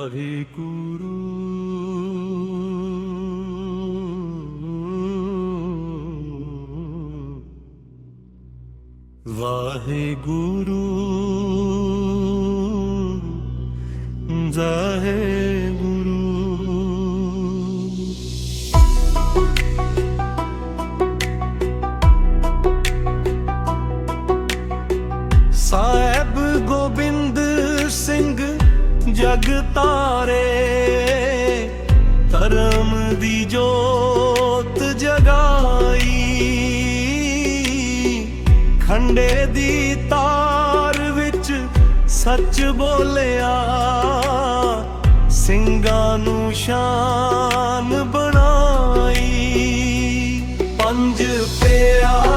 ਵਾਹਿਗੁਰੂ ਵਾਹਿਗੁਰੂ ਵਾਹਿਗੁਰੂ ਸਾਹਿਬ ਗੋਬਿੰਦ ਸਿੰਘ ਜਗ ਤਾਰੇ, ਧਰਮ ਦੀ ਜੋਤ ਜਗਾਈ। ਖੰਡੇ ਦੀ ਤਾਰ ਵਿੱਚ ਸੱਚ ਬੋਲਿਆ, ਸਿੰਘਾਂ ਨੂੰ ਸ਼ਾਨ ਬਣਾਈ। ਪੰਜ ਪਿਆਰੇ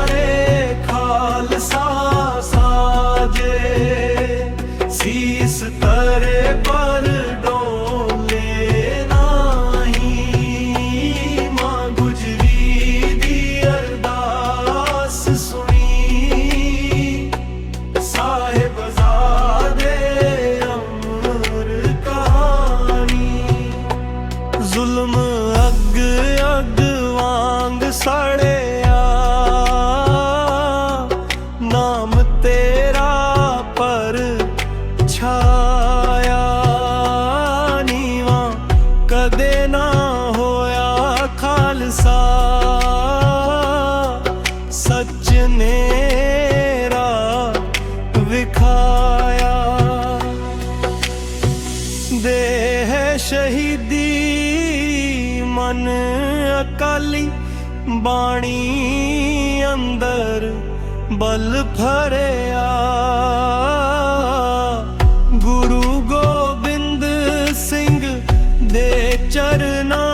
ਸੜਿਆ। ਨਾਮ ਤੇਰਾ ਪਰ ਛਾਇਆ। ਨੀਵਾ ਕਦੇ ਨਾ ਹੋਇਆ ਖਾਲਸਾ। ਸੱਚ ਨੇ ਰਾਹ ਵਿਖਾਇਆ। ਦੇਹ ਸ਼ਹੀਦੀ ਮਨ ਅਕਾਲੀ ਬਾਣੀ ਅੰਦਰ ਬਲ ਫਰਿਆ। ਗੁਰੂ ਗੋਬਿੰਦ ਸਿੰਘ ਦੇ ਚਰਨਾਂ